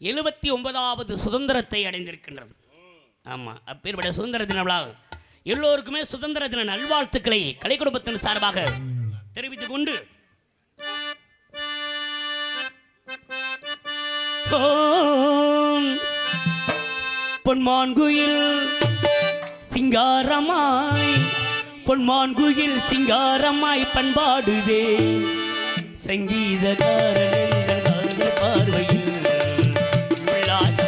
எழுபத்தி ஒன்பதாவது சுதந்திரத்தை அடைந்திருக்கின்றது. ஆமாம் அப்பேற்பட்ட சுதந்திர தின விழா. எல்லோருக்குமே சுதந்திர தின நல்வாழ்த்துக்களை கலை குடும்பத்தின் சார்பாக தெரிவித்துக் கொண்டு. பொன்மான்குயில் சிங்காரமாய் பொன்மான்குயில் சிங்காரமாய் பண்பாடுதே சங்கீதக்காரன் பார்வையில் உல்லாச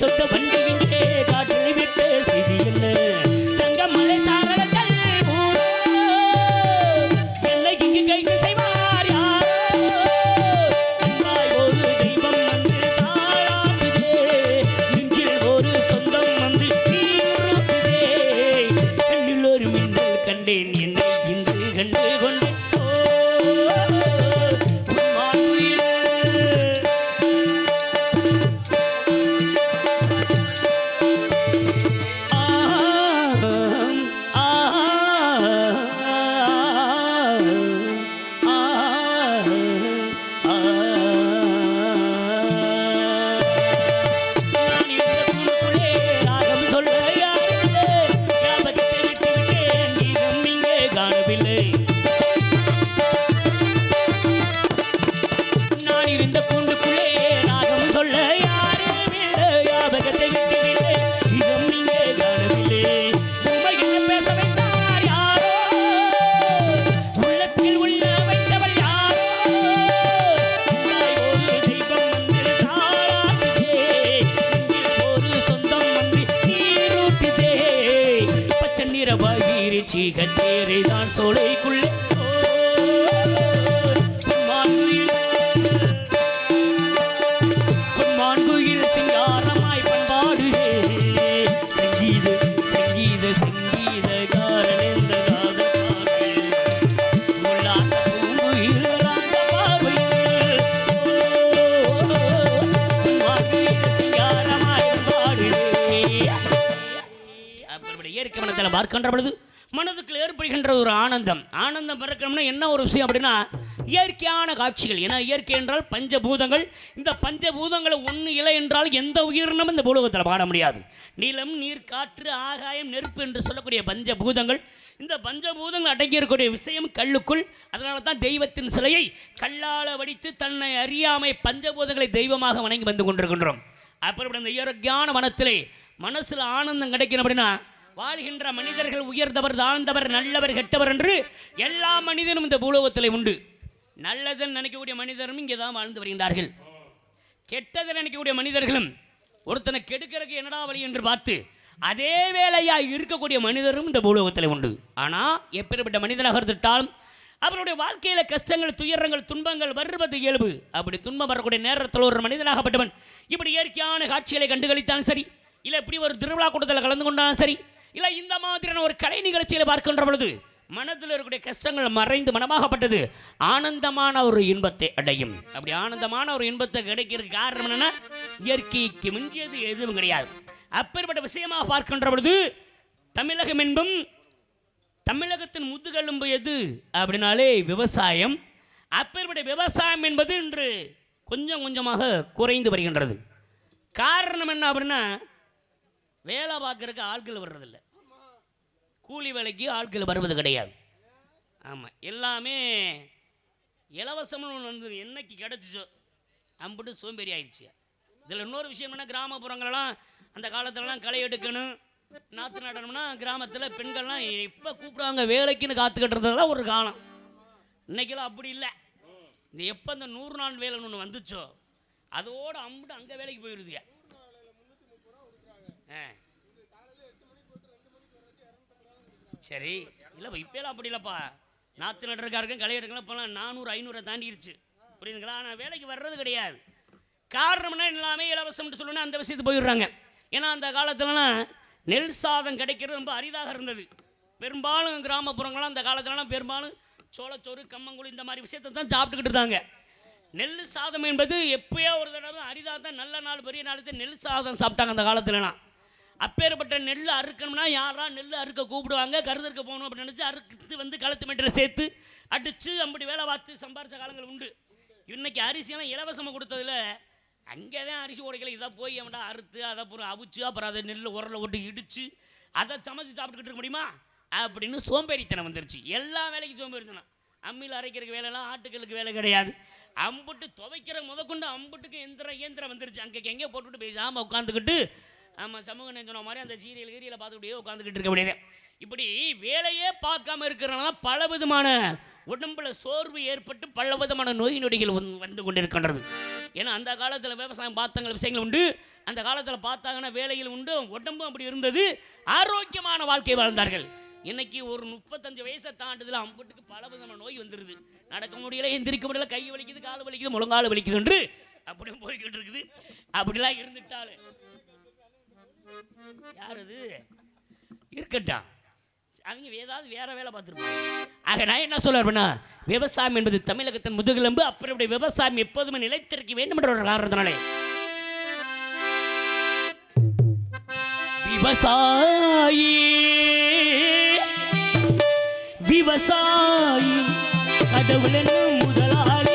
தொட்ட வண்டி பச்சை நிற கச்சேரி தான் சோலைக்குள்ளே பார்க்கின்ற பொழுது மனதுக்குள் ஏற்படுகின்ற ஒரு ஆனந்தம். ஆனந்தம் பிறக்கணும்னா என்ன ஒரு விஷயம் அப்படின்னா இயற்கையான காட்சிகள். ஏன்னா இயற்கை என்றால் பஞ்சபூதங்கள். இந்த பஞ்சபூதங்களை ஒன்று இல்லை என்றால் எந்த உயிரினமும் இந்த பூலோகத்தில் பாட முடியாது. நிலம் நீர் காற்று ஆகாயம் நெருப்பு என்று சொல்லக்கூடிய பஞ்சபூதங்கள். இந்த பஞ்சபூதங்கள் அடங்கியிருக்கக்கூடிய விஷயம் கல்லுக்குள். அதனால தான் தெய்வத்தின் சிலையை கல்லால் வடித்து தன்னை அறியாமை பஞ்சபூதங்களை தெய்வமாக வணங்கி வந்து கொண்டிருக்கின்றோம். அப்புறம் இந்த இயற்கையான வனத்திலே மனசில் ஆனந்தம் கிடைக்கணும் அப்படின்னா வாழ்கின்ற மனிதர்கள் உயர்ந்தவர் தாழ்ந்தவர் நல்லவர் கெட்டவர் என்று எல்லா மனிதனும் இந்த பூலோகத்தில் உண்டு. நல்லதுன்னு நினைக்கக்கூடிய மனிதரும் இங்கே தான் வாழ்ந்து வருகின்றார்கள். கெட்டதை நினைக்கக்கூடிய மனிதர்களும் ஒருத்தனை கெடுக்கிறதுக்கு என்னடா வழி என்று பார்த்து அதே வேலையாக இருக்கக்கூடிய மனிதரும் இந்த பூலோகத்தில் உண்டு. ஆனால் எப்பேற்பட்ட மனிதனாக இருந்துட்டாலும் அவருடைய வாழ்க்கையில் கஷ்டங்கள் துயரங்கள் துன்பங்கள் வருவது இயல்பு. அப்படி துன்பம் வரக்கூடிய நேரத்தில் ஒரு மனிதனாகப்பட்டவன் இப்படி இயற்கையான காட்சிகளை கண்டுகளித்தாலும் சரி இல்லை இப்படி ஒரு திருவிழா கூட்டத்தில் கலந்து கொண்டாலும் சரி இல்லை இந்த மாதிரியான ஒரு கலை நிகழ்ச்சியில் பார்க்கின்ற பொழுது மனதில் இருக்கக்கூடிய கஷ்டங்கள் மறைந்து மனமாகப்பட்டது. ஆனந்தமான ஒரு இன்பத்தை அடையும். அப்படி ஆனந்தமான ஒரு இன்பத்தை கிடைக்கிறதுக்கு காரணம் என்னென்னா இயற்கைக்கு மிஞ்சியது எதுவும் கிடையாது. அப்பேற்பட்ட விஷயமாக பார்க்கின்ற பொழுது தமிழகம் என்பும் தமிழகத்தின் முதுகெலும்பு எது அப்படின்னாலே விவசாயம். அப்பேற்பட்ட விவசாயம் என்பது இன்று கொஞ்சம் கொஞ்சமாக குறைந்து வருகின்றது. காரணம் என்ன அப்படின்னா வேலை பார்க்குறக்கு ஆட்கள் வர்றதில்ல. கூலி வேலைக்கு ஆட்கள் வருவது கிடையாது. ஆமாம் எல்லாமே இலவசம்னு ஒன்று வந்து என்னைக்கு கிடச்சிச்சோ அம்பிட்டு சோம்பேறி ஆயிடுச்சு. இதில் இன்னொரு விஷயம் என்ன கிராமப்புறங்களெல்லாம் அந்த காலத்துலலாம் களை எடுக்கணும் நாற்று நடணும்னா கிராமத்தில் பெண்கள்லாம் எப்போ கூப்பிடுவாங்க வேலைக்குன்னு காத்துக்கிட்டுறதெல்லாம் ஒரு காலம். இன்னைக்கெல்லாம் அப்படி இல்லை. இந்த எப்போ இந்த நூறு நாள் வேலைன்னு ஒன்று வந்துச்சோ அதோடு அம்புட்டு அங்கே வேலைக்கு போயிடுதுங்க சரி. இல்லை இப்போலாம் அப்படி இல்லைப்பா. நாற்று நடுறக்காருக்கும் களை எடுக்கலாம் இப்போலாம் நானூறு ஐநூறை தாண்டிருச்சு. புரியுதுங்களா? ஆனால் வேலைக்கு வர்றது கிடையாது. காரணம்னா எல்லாமே இலவசம்னு சொல்லணும்னா அந்த விஷயத்துக்கு போயிடுறாங்க. ஏன்னா அந்த காலத்துலலாம் நெல் சாதம் கிடைக்கிறது ரொம்ப அரிதாக இருந்தது. பெரும்பாலும் கிராமப்புறங்கள்லாம் அந்த காலத்துலலாம் பெரும்பாலும் சோளச்சோறு கம்மங்கூழ் இந்த மாதிரி விஷயத்தை தான் சாப்பிட்டுக்கிட்டு இருந்தாங்க. நெல் சாதம் என்பது எப்பயோ ஒரு தடவை அரிதாக தான் நல்ல நாள் பெரிய நாளுக்கு நெல் சாதம் சாப்பிட்டாங்க அந்த காலத்துலலாம். அப்பேற்பட்ட நெல் அறுக்கணும்னா யாரா நெல் அறுக்க கூப்பிடுவாங்க? கருதற்க போகணும் அப்படின்னு நினச்சி அறுத்து வந்து களத்து மெட்டில் சேர்த்து அடித்து அப்படி வேலை பார்த்து சம்பாரித்த காலங்கள் உண்டு. இன்றைக்கி அரிசியெல்லாம் இலவசமாக கொடுத்ததுல அங்கே தான் அரிசி உடைக்கல. இதை போய் அவன்டா அறுத்து அதை அப்புறம் அவிச்சு அப்புறம் அதை நெல் உரலை விட்டு இடித்து அதை சமைச்சு சாப்பிட்டுக்கிட்டு இருக்க முடியுமா? அப்படின்னு சோம்பேறித்தனம் வந்துருச்சு. எல்லா வேலைக்கும் சோம்பேறித்தனம். அம்மியில் அரைக்கிறதுக்கு வேலைலாம் ஆட்டுக்களுக்கு வேலை கிடையாது. அம்புட்டு துவைக்கிற முதற்கொண்டு அம்புட்டுக்கு எந்திரம் இயந்திரம் வந்துருச்சு. அங்கே எங்கேயோ போட்டுவிட்டு பேசாமல் உட்காந்துக்கிட்டு ஆமாம் சமூக சொன்ன மாதிரி அந்த சீரியல் கீரியலை பார்த்துக்கிட்டே உட்காந்துக்கிட்டு இருக்க முடியாது இப்படி வேலையே பார்க்காம இருக்கிறனால பல விதமான உடம்புல சோர்வு ஏற்பட்டு பல விதமான நோய் நொடிகள் வந்து- வந்து கொண்டிருக்கின்றது. ஏன்னா அந்த காலத்தில் விவசாயம் பார்த்தங்கள் விஷயங்கள் உண்டு. அந்த காலத்தில் பார்த்தாங்கன்னா வேலைகள் உண்டு உடம்பும் அப்படி இருந்தது. ஆரோக்கியமான வாழ்க்கை வாழ்ந்தார்கள். இன்னைக்கு ஒரு முப்பத்தஞ்சு வயசை தாண்டதில் அம்புட்டுக்கு பல விதமான நோய் வந்துடுது நடக்க முடியல எந்திரிக்க முடியல கை வலிக்குது கால் வலிக்குது முழங்கால் வலிக்குது என்று அப்படியும் போய்கிட்டு இருக்குது. அப்படிலாம் இருந்துட்டாலே யார் அது இருக்கட்டும். அவங்க ஏதாவது வேற வேலை பார்த்துருப்பாங்க. ஆக நான் என்ன சொல்ல அப்படின்னா விவசாயம் என்பது தமிழகத்தின் முதுகெலும்பு அப்புறம் இப்படி விவசாயம் எப்போதுமே நிலைத்திருக்க வேண்டும் என்ற ஒரு காரணத்தினாலே. விவசாயி. விவசாயி. கடவுள் என்னும் முதலாளி.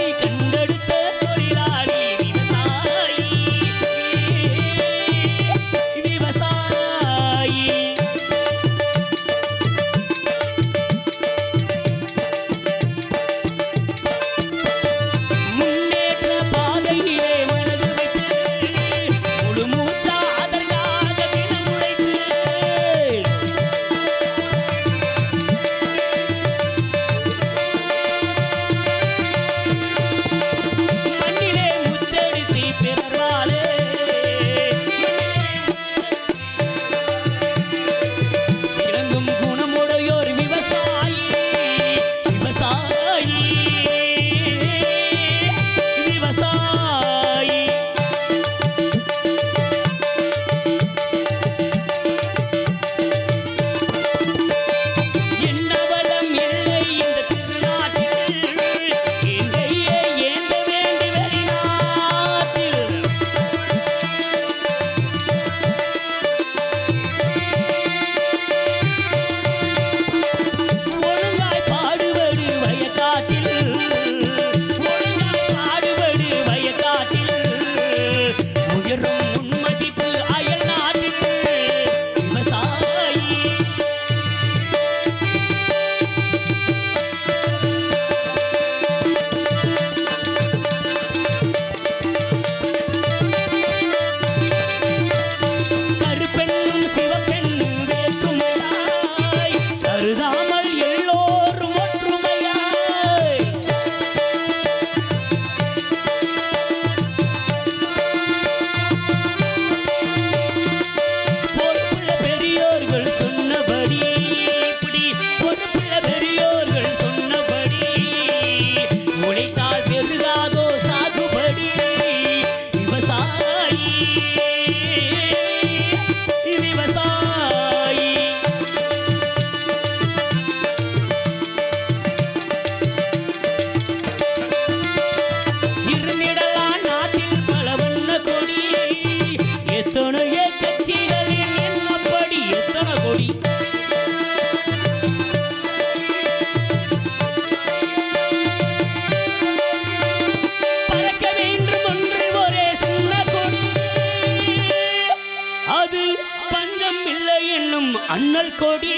மன்னல் கொடி.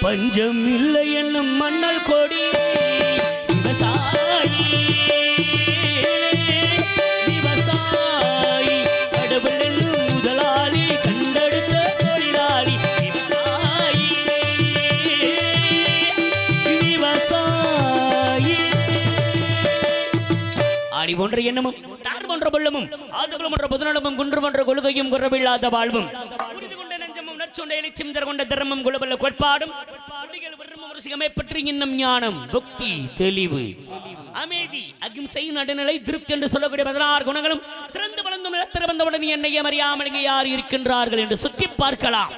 பஞ்சம் இல்லை என்னும் மன்னல் கொடி. விவசாயி விவசாயி கடவுள் என்னும் முதலாளி கண்டெடுத்த தொழிலாளி. விவசாயி விவசாயி ஆடி போன்ற எண்ணமும் தார் போன்ற பொல்லமும் ஆது போன்ற புதுநலமும் குன்று போன்ற கொள்கையும் குறவில்லாத வாழ்வும். நெஞ்சமும் நற்சொண்ட எலிச்சிம் தர கொண்ட தர்மம் குலபல்ல கோட்பாடும் குடிகள் பற்றி இன்னும் ஞானம் பக்தி தெளிவு அமைதி அகிம்சை நடுநிலை திருப்தி என்று சொல்லக்கூடிய பதினாறு குணங்களும் சிறந்து வளர்ந்தும் நிலத்திற வந்தவுடன் என்னையே அறியாமல் இங்கே யார் இருக்கின்றார்கள் என்று சுற்றி பார்க்கலாம்.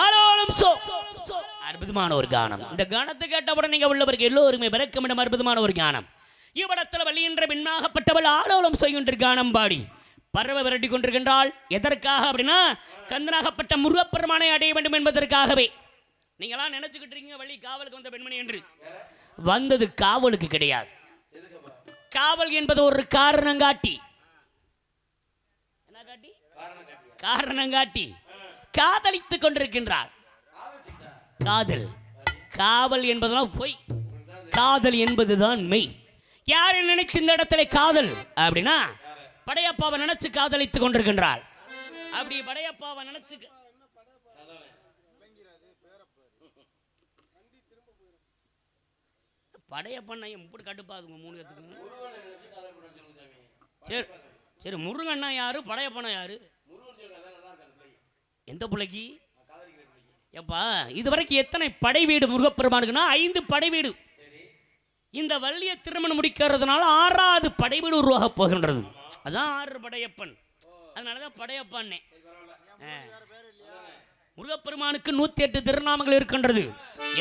ஆனாலும் சோ. அற்புதமான ஒரு கானம். இந்த கானத்தை கேட்டவுடன் நீங்கள் உள்ளவருக்கு எல்லோருமே விளக்கமிடம் அற்புதமான ஒரு கானம். இவ்விடத்தில் வழியின்ற பெண்ணாகப்பட்டவள் ஆலோலம் செய்கின்ற கானம் பாடி. பறவை விரட்டி கொண்டிருக்கின்றாள். எதற்காக அப்படின்னா கந்தனாகப்பட்ட முருகப்பெருமானை அடைய வேண்டும் என்பதற்காகவே. நீங்களாம் நினச்சிக்கிட்டு இருக்கீங்க வழி காவலுக்கு வந்த பெண்மணி என்று. வந்தது காவலுக்கு கிடையாது. காவல் என்பது ஒரு காரணங்காட்டி காட்டி. காரணங்காட்டி காதலித்துக் கொண்டிருக்கின்றாள். காதல். காவல் என்பதெல்லாம் பொய். காதல் என்பதுதான் மெய். யாரை நினைத்து இந்த இடத்துல காதல்? அப்படின்னா படையப்பாவை நினைச்சு காதலித்துக் கொண்டிருக்கின்றாள். அப்படி படையப்பாவை நினைச்சு படையப்பண்ண இப்படி கட்டுப்பாதுங்க மூணு கத்துக்கு சரி சரி முருகண்ணா யாரு? படையப்பண்ணா யாரு? எந்த பிள்ளைக்கு? எப்பா இதுவரைக்கும் எத்தனை படை வீடு முருகப்பெருமானுக்குன்னா ஐந்து படை வீடு. இந்த வள்ளிய திருமணம் முடிக்கிறதுனால ஆறாவது படை வீடு உருவாகப் போகின்றது. அதான் ஆறு படையப்பன். அதனால தான் படையப்பான்னே முருகப்பெருமானுக்கு நூற்றி எட்டு திருநாமங்கள் இருக்கின்றது.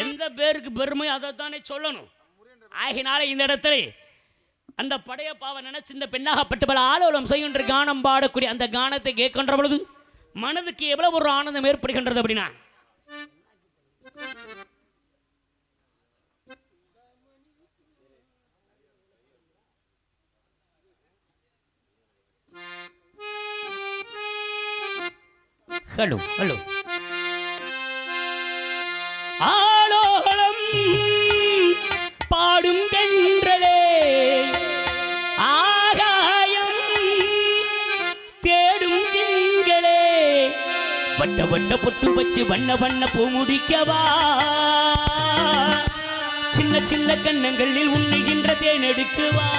எந்த பேருக்கு பெருமை அதை தானே சொல்லணும். ஆகினால இந்த இடத்துல அந்த படையப்பாவை நினைச்சு இந்த பெண்ணாகப்பட்டவள் ஆலோலம் செய்கின்ற கானம் பாடக்கூடிய அந்த கானத்தை கேட்கின்ற பொழுது மனதுக்கு எவ்வளவு ஒரு ஆனந்தம் ஏற்படுகின்றது அப்படின்னா ஹலோ ஹலோ. ஆலோலம் பாடும் தென்றலே ஆகாயம் தேடும் திங்களே. வட்ட வட்ட பொட்டு வச்சு வண்ண வண்ண பூ முடிக்கவா? சின்ன சின்ன கன்னங்களில் உண்ணுகின்ற தேன் எடுக்குவா?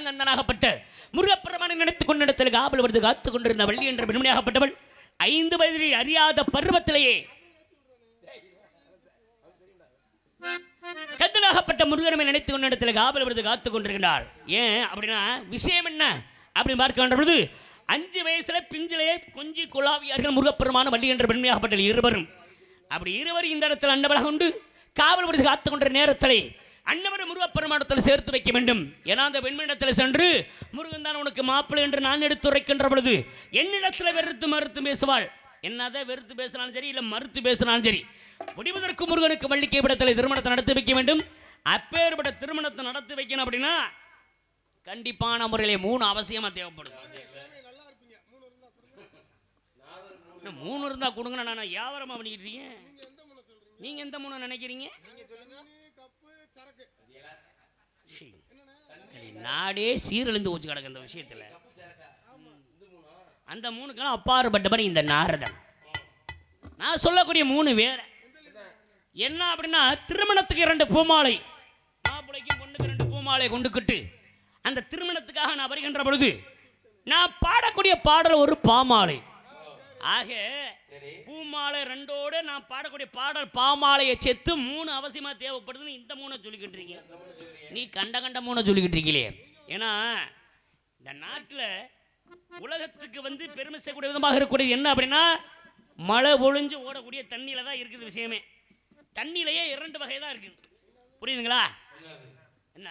அப்படியெல்லாம் முருகப்பெருமானை நினைத்துக் கொண்டிடத்தில் காவல் வருது காத்து கொண்டிருந்த வள்ளி என்ற பெண்மணியாகப்பட்டவள் ஐந்து வயதில் அறியாத பருவத்திலேயே கந்தனாகப்பட்ட முருகனமை நினைத்துக் கொண்ட இடத்துல காவல் விருது காத்து கொண்டிருக்கிறாள் ஏன் அப்படின்னா விஷயம் என்ன அப்படின்னு பார்க்கின்ற பொழுது அஞ்சு வயசுல பிஞ்சிலே கொஞ்சி குழாவியார்கள் முருகப்பெருமான வள்ளி என்ற பெண்மையாகப்பட்ட இருவரும். அப்படி இருவரும் இந்த இடத்துல அண்டவளாக உண்டு காவல் விருது காத்து கொண்ட நேரத்திலே அன்னவரை முருகப்பெருமானத்தில் சேர்த்து வைக்க வேண்டும். ஏன்னா அந்த பெண்மணிடத்தில் சென்று முருகன் தான் உனக்கு மாப்பிள்ளை என்று நான் எடுத்துரைக்கின்ற பொழுது என்னிடத்தில் வெறுத்து மறுத்து பேசுவாள். என்னதான் வெறுத்து பேசினாலும் சரி இல்லை மறுத்து பேசினாலும் சரி முடிவதற்கு முருகனுக்கு வள்ளிக்கை படத்தில் திருமணத்தை நடத்தி வைக்க வேண்டும். அப்பேற்பட்ட திருமணத்தை நடத்தி வைக்கணும் அப்படின்னா கண்டிப்பான முறையிலே மூணு அவசியமாக தேவைப்படுது. மூணு இருந்தா கொடுங்க நான் வியாபாரமாக பண்ணிக்கிட்டு இருக்கேன் நீங்க எந்த மூணு நினைக்கிறீங்க? நாடே சீரழிந்து போச்சு கிடக்கு இந்த விஷயத்துல. அந்த மூணுக்கெல்லாம் அப்பாறுபட்டபடி இந்த நாரதன். நான் சொல்லக்கூடிய மூணு வேற. என்ன அப்படின்னா திருமணத்துக்கு இரண்டு பூமாலை. மாப்பிள்ளைக்கும் பொண்ணுக்கு ரெண்டு பூமாலை கொண்டுக்கிட்டு அந்த திருமணத்துக்காக நான் வருகின்ற பொழுது நான் பாடக்கூடிய பாடல் ஒரு பாமாலை. ஆக பூமாலை ரெண்டோட நான் பாடக்கூடிய பாடல் பாமாலையை செத்து மூணு அவசியமா தேவைப்படுதுன்னு இந்த மூணை சொல்லிக்கிட்டு இருக்கீங்க நீ கண்ட கண்ட மூணை சொல்லிக்கிட்டு இருக்கீங்களே ஏன்னா இந்த நாட்டில் உலகத்துக்கு வந்து பெருமை செய்யக்கூடிய விதமாக இருக்கக்கூடியது என்ன அப்படின்னா மழை பொழிஞ்சு ஓடக்கூடிய தண்ணியில தான் இருக்குது விஷயமே. தண்ணியிலேயே இரண்டு வகை தான் இருக்குது. புரியுதுங்களா? என்ன?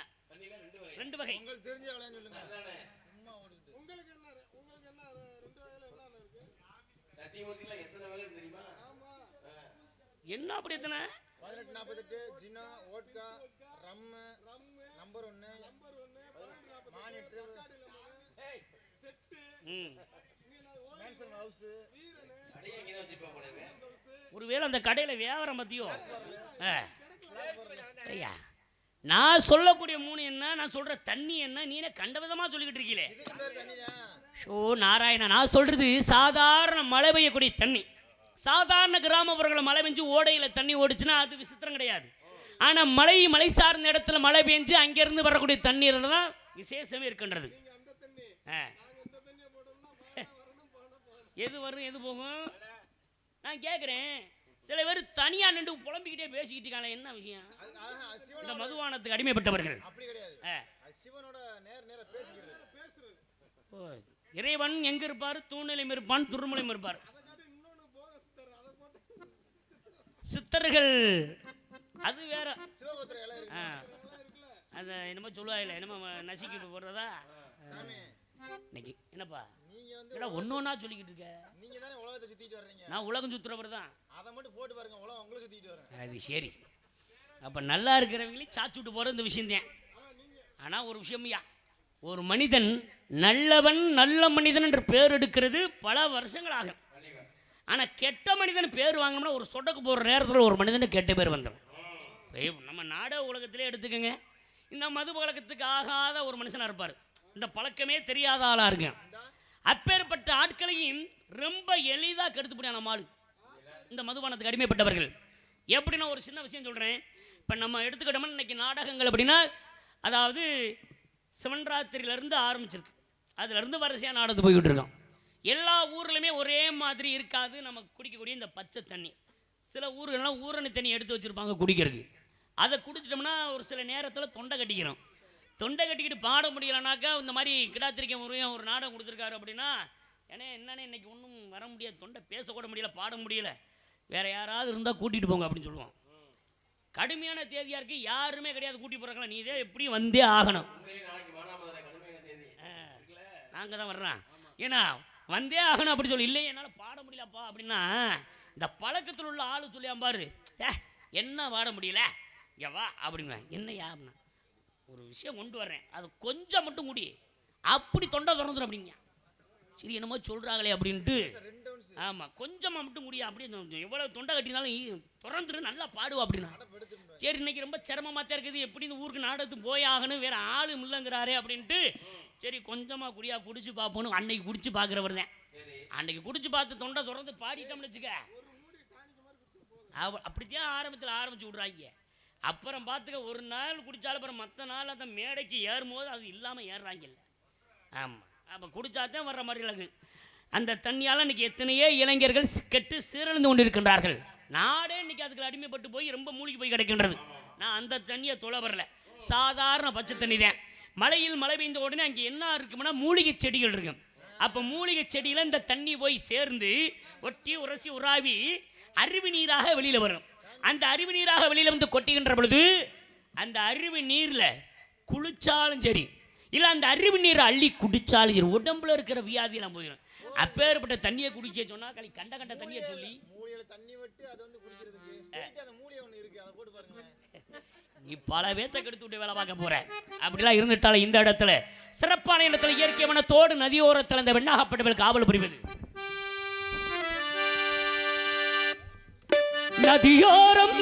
ரெண்டு வகை உங்களுக்கு தெரிஞ்ச விளையாண்டு சொல்லுங்க சும்மா ஓடிட்டு உங்களுக்கு என்ன உங்களுக்கு என்ன ரெண்டு வகையில என்ன இருக்கு என்ன அப்படி எத்தனை? பதினெட்டு நாற்பத்தெட்டு ஜினா ஓட்கா நம்பர் ஒன்று ஒருவேளை அந்த கடையில் வியாபாரம் பற்றியோ ஆ. ஐயா. நான் சொல்லக்கூடிய மூணு என்ன நான் சொல்கிற தண்ணி என்ன நீனே கண்ட விதமாக சொல்லிக்கிட்டு இருக்கீங்களே? ஷோ நாராயணா நான் சொல்கிறது சாதாரண மழை பெய்யக்கூடிய தண்ணி. சாதாரண கிராமப்புறங்களில் மழை பெஞ்சு ஓடையில் தண்ணி ஓடிச்சுன்னா அது விசித்திரம் கிடையாது. ஆனால் மழை மலை சார்ந்த இடத்துல மழை பெஞ்சு அங்கேருந்து வரக்கூடிய தண்ணீரில் தான் விசேஷமே இருக்கின்றது. எது வரும் எது போகும்? நான் கேட்குறேன் சில பேர் தனியாக நின்று புலம்பிக்கிட்டே பேசிக்கிட்டு இருக்காங்க என்ன விஷயம்? இந்த மதுபானத்துக்கு அடிமைப்பட்டவர்கள். ஓ, இறைவன் எங்க இருப்பார்? தூணிலையும் இருப்பான் துருமலையும் இருப்பார். சித்தர்கள். அது வேற. சிவபுத்திர இலை இருக்கு அது என்னமோ சொல்லுவாயில்ல என்னமோ நசுக்கி போடுறதா? இன்னைக்கு என்னப்பா? நீங்க வந்து ஏடா ஒன்று சொல்லிக்கிட்டு இருக்க? நீங்க தானே உலகத்தை சுத்திட்டு வர்றீங்க நான் உலகம் சுத்துறவர் தான். அதை மட்டும் போட்டு பாருங்க உலகம் உங்களுக்கு சுத்திட்டு வரேன் அது சரி. அப்ப நல்லா இருக்கிறவங்களே சாச்சு விட்டு போகிற இந்த விஷயம்தான். ஆனா ஒரு விஷயம்யா ஒரு மனிதன் நல்லவன் நல்ல மனிதன் என்று பேர் எடுக்கிறது பல வருஷங்கள் ஆகும் ஆனால் கெட்ட மனிதன் பேர் வாங்கினோம்னா ஒரு சொடக்கு போகிற நேரத்தில் ஒரு மனிதன் கெட்ட பேர் வந்துடும் நம்ம நாடக உலகத்திலே எடுத்துக்கோங்க. இந்த மது பழக்கத்துக்கு ஆகாத ஒரு மனுஷனாக இருப்பார். இந்த பழக்கமே தெரியாத ஆளாக இருக்கு அப்பேற்பட்ட ஆட்களையும் ரொம்ப எளிதாக கெடுத்துப்படியான மாடு இந்த மதுபானத்துக்கு அடிமைப்பட்டவர்கள். எப்படி நான் ஒரு சின்ன விஷயம் சொல்கிறேன் இப்போ நம்ம எடுத்துக்கிட்டோம்னா இன்னைக்கு நாடகங்கள் அப்படின்னா அதாவது சிவன்ராத்திரியிலேருந்து ஆரம்பிச்சிருக்கு. அதுலேருந்து வரிசையாக நாடகத்து போய்கிட்டு இருக்கோம். எல்லா ஊர்லையுமே ஒரே மாதிரி இருக்காது நம்ம குடிக்கக்கூடிய இந்த பச்சை தண்ணி. சில ஊர்கள்லாம் ஊரணி தண்ணி எடுத்து வச்சுருப்பாங்க குடிக்கிறதுக்கு. அதை குடிச்சிட்டோம்னா ஒரு சில நேரத்தில் தொண்டை கட்டிக்கிறோம். தொண்டை கட்டிக்கிட்டு பாட முடியலனாக்கா இந்த மாதிரி கிடாத்திரிக்கை முறையும் ஒரு நாடகம் கொடுத்துருக்காரு அப்படின்னா ஏன்னா என்னென்ன இன்னைக்கு ஒன்றும் வர முடியாது. தொண்டை பேசக்கூட முடியல பாட முடியல. வேறு யாராவது இருந்தால் கூட்டிகிட்டு போங்க அப்படின்னு சொல்லுவோம். கடுமையான தேதியாக இருக்குது யாருமே கிடையாது கூட்டி போகிறாங்களா நீ இதே எப்படியும் வந்தே ஆகணும். நாங்கள் தான் வர்றோம். ஏன்னா வந்தே ஆகணும் அப்படி சொல்லி இல்லை என்னால் பாட முடியலப்பா அப்படின்னா இந்த பழக்கத்தில் உள்ள ஆள் சொல்லியாம் பாரு. "ஏ, என்ன பாட முடியல? இங்கே வா அப்படிங்க என்னையா அப்படின்னா ஒரு விஷயம் கொண்டு வர்றேன். அது கொஞ்சம் மட்டும் முடி அப்படி தொண்டை திறந்துடும் அப்படிங்க. சரி என்னமோ சொல்கிறாங்களே அப்படின்ட்டு. ஆமாம் கொஞ்சமாக மட்டும் முடியா அப்படின்னு எவ்வளோ தொண்டை கட்டினாலும் திறந்துரு நல்லா பாடுவா அப்படின்னா. சரி இன்னைக்கு ரொம்ப சிரமமாக தான் இருக்குது. எப்படி இந்த ஊருக்கு நாடகத்துக்கு போய் ஆகணும். வேற ஆளும் இல்லைங்கிறாரே அப்படின்ட்டு சரி கொஞ்சமாக குடியா குடிச்சு பார்ப்போன்னு அன்னைக்கு குடிச்சு பார்க்குறவர் தான். அன்னைக்கு குடிச்சு பார்த்து தொண்டை திறந்து பாடிட்டோம்னு வச்சுக்க. அவ அப்படித்தான் ஆரம்பத்தில் ஆரம்பிச்சு விட்றாங்க. அப்புறம் பார்த்துக்க ஒரு நாள் குடித்தாலும் அப்புறம் மற்ற நாள் அந்த மேடைக்கு ஏறும்போது அது இல்லாமல் ஏறுறாங்கல்ல. ஆமாம் அப்போ குடிச்சாதான் வர்ற மாதிரி இருக்குது அந்த தண்ணியால் இன்னைக்கு எத்தனையோ இளைஞர்கள் கெட்டு சீரழிந்து கொண்டிருக்கின்றார்கள். நாடே இன்னைக்கு அதுக்கு அடிமைப்பட்டு போய் ரொம்ப மூழ்கி போய் கிடக்கின்றது. நான் அந்த தண்ணியை தொலை வரல. சாதாரண பச்சை தண்ணி தான் மழையில் மழை பெய்ந்த உடனே அங்கே என்ன இருக்கும்னா மூலிகை செடிகள் இருக்கும். அப்போ மூலிகை செடியில் இந்த தண்ணி போய் சேர்ந்து ஒட்டி உரசி உராவி அருவி நீராக வெளியில் வரும். அந்த அருவி நீராக வெளியில் வந்து கொட்டுகின்ற பொழுது அந்த அருவி நீரில் குளிச்சாலும் சரி இல்லை அந்த அருவி நீரை அள்ளி குடித்தாலும் சரி உடம்புல இருக்கிற வியாதியெல்லாம் போயிடும் அப்பேற்பட்ட தண்ணியை குடிக்க சொன்னால் களி கண்ட கண்ட தண்ணியை சொல்லி மூலிகையில தண்ணி விட்டு அது வந்து குடிக்கிறதுக்கு. அந்த மூலிகை ஒன்று இருக்குது அதை போட்டு பாருங்களேன். நீ பல பேத்த கெடுத்து விட்டு வேலை பார்க்க போற. அப்படிலாம் இருந்துட்டால இந்த இடத்துல சிறப்பான இடத்துல இயற்கை வனத்தோடு நதியோரத்தில் இந்த வெண்ணாகப்பட்டவர்கள் காவல் புரிவது. நதியோரம்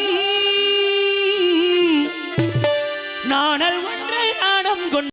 நாணல் ஒன்றை நாணம் கொண்டு